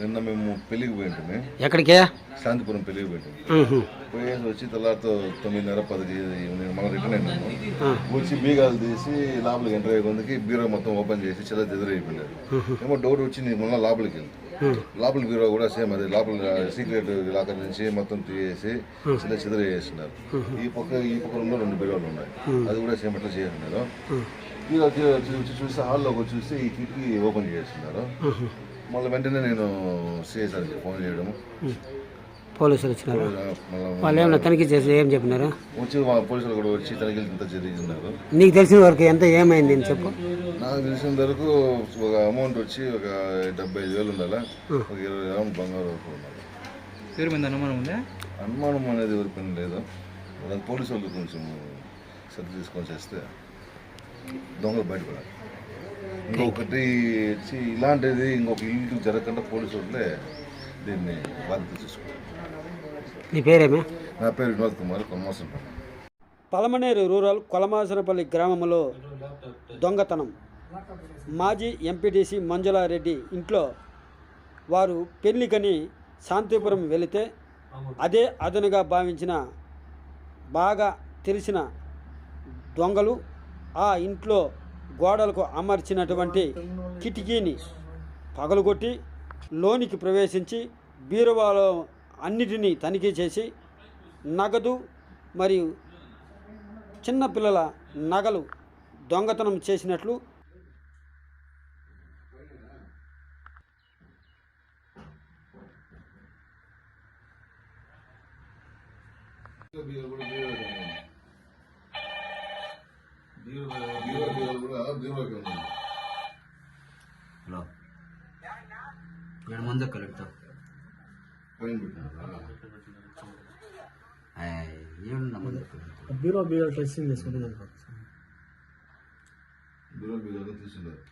నిన్న మేము పెళ్ళికి పోయింటాము. ఎక్కడికే? శాంతిపురం పెళ్ళికి పోయింటాము. ఉహు. పోయేసి వచ్చి తెల్లారితో తొమ్మిదిన్నర నేను మళ్ళీ రిటర్న్ అయినాము. వచ్చి బీగాలు తీసి లోపలికి ఎంటర్ అయ్యే కొందికి బీరో మొత్తం ఓపెన్ చేసి చిల్ల చెదిరి అయిపోయినారు ఏమో డౌట్ వచ్చి నేను మళ్ళీ లోపలికి వెళ్ళి. లోపల బీరో కూడా సేమ్ అదే లోపల సీక్రెట్ లాకర్ నుంచి మొత్తం తీసేసి చిల్ల చెదిరి వేసినారు ఈ పక్క ఈ పక్క రెండు బీరోలు ఉన్నాయి. అది కూడా సేమ్ అట్లా చేసినారు వచ్చి వచ్చి చూసి హాల్లోకి వచ్చి చూస్తే ఈ కిటికీ ఓపెన్ చేస్తున్నారు. మళ్ళీ వెంటనే నేను సిఎస్ఆర్కి ఫోన్ చేయడము పోలీసులు వచ్చినారు? వాళ్ళు ఏమన్నా తనిఖీ చేసి ఏం చెప్పినారు? వచ్చి పోలీసులు కూడా వచ్చి తనిఖీలు ఇంత జరిగినారు. నీకు తెలిసిన వరకు ఎంత ఏమైంది అని చెప్పు. నాకు తెలిసిన వరకు ఒక అమౌంట్ వచ్చి ఒక డెబ్బై ఐదు వేలు ఉండాలా? ఒక ఇరవై గ్రాములు బంగారు వరకు ఉండాలి? పేరు మీద అనుమానం ఉందా? అనుమానం అనేది ఎవరి పని లేదు పోలీసు వాళ్ళు కొంచెం శ్రద్ధ తీసుకొని చేస్తే దొంగలు బయటపడాలి. ఇంకొకటి ఇలాంటిది ఇంకొక ఇల్లు జరగకుండా పోలీసు వాళ్ళే దీన్ని బాధ్యత చూసుకోవాలి నీ పేరేమే? నా పేరు వినోద్ కుమార్ కొమ్మోసం పలమనేరు రూరల్ కొలమాసనపల్లి గ్రామంలో దొంగతనం. మాజీ ఎంపీటీసీ మంజులారెడ్డి ఇంట్లో వారు పెళ్ళికని శాంతిపురం వెళితే అదే అదనుగా భావించిన బాగా తెలిసిన దొంగలు ఆ ఇంట్లో గోడలకు అమర్చినటువంటి కిటికీని పగలగొట్టి లోనికి ప్రవేశించి బీరువాలో అన్నిటినీ తనిఖీ చేసి నగదు మరియు చిన్నపిల్లల నగలు దొంగతనం చేసినట్లు హలో. ఏడు మంది కలుగుతా ఏడు మంది కలుగుతా బీరో బీరో డ్రెస్సింగ్ చేసుకుంటే సరిపోతుంది బీరో బీరో తీసుకున్నారు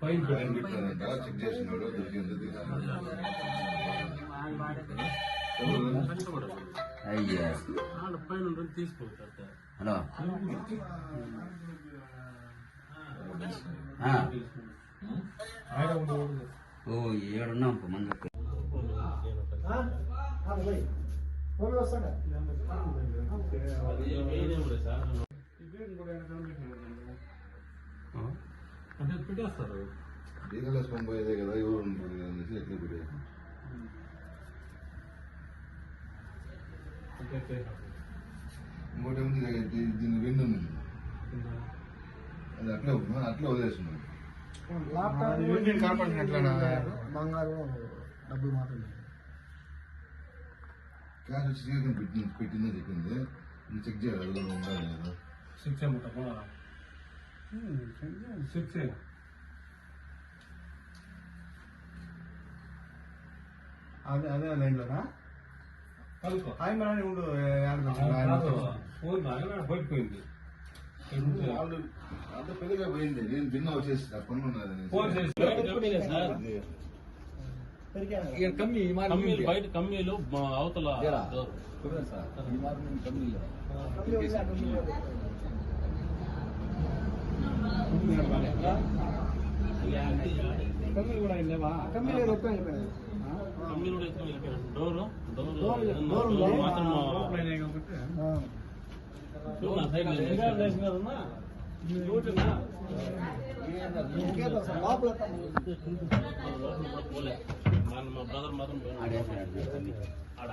పైన ఆయన పెట్టారంట చెక్ చేసినాడు దొరికింది తీసుకున్నాడు అయ్యా. హలో. ఆ. ఓ ఏడున్నాం మంది అంటే పెట్టేస్తారు. బీగలు వేసుకొని పోయేదే కదా ఎవరు అనేసి ఎట్లా పెట్టారు. ఇంకోటి ఏముంది? ఇక దీ- దీని వెన్ను ఉంది అది అట్లా ఉంది, అట్లా వదిలేస్తున్నాను బంగారు డబ్బులు మాత్రమే. క్యాష్ వచ్చి సీజన్ పెట్టింది పెట్టిందని చెప్పింది? నువ్వు చెక్ చేయాలి అది కూడా ఉండాలి కదా సిక్స్ ఏమంటా సిక్స్ అదే అదే లైన్లోనా? మరాని ఉండు బయటపోయింది వాళ్ళు అంత పెద్దగా పోయింది. నేను భిన్న వచ్చేసి పనులు ఉన్నది కమ్మీలు బయట కమ్మీలు అవతల కమ్మీలు. కూడా ఎత్తుకొని మా మా బ్రదర్ మాత్రం పోయినాడు. ఆడ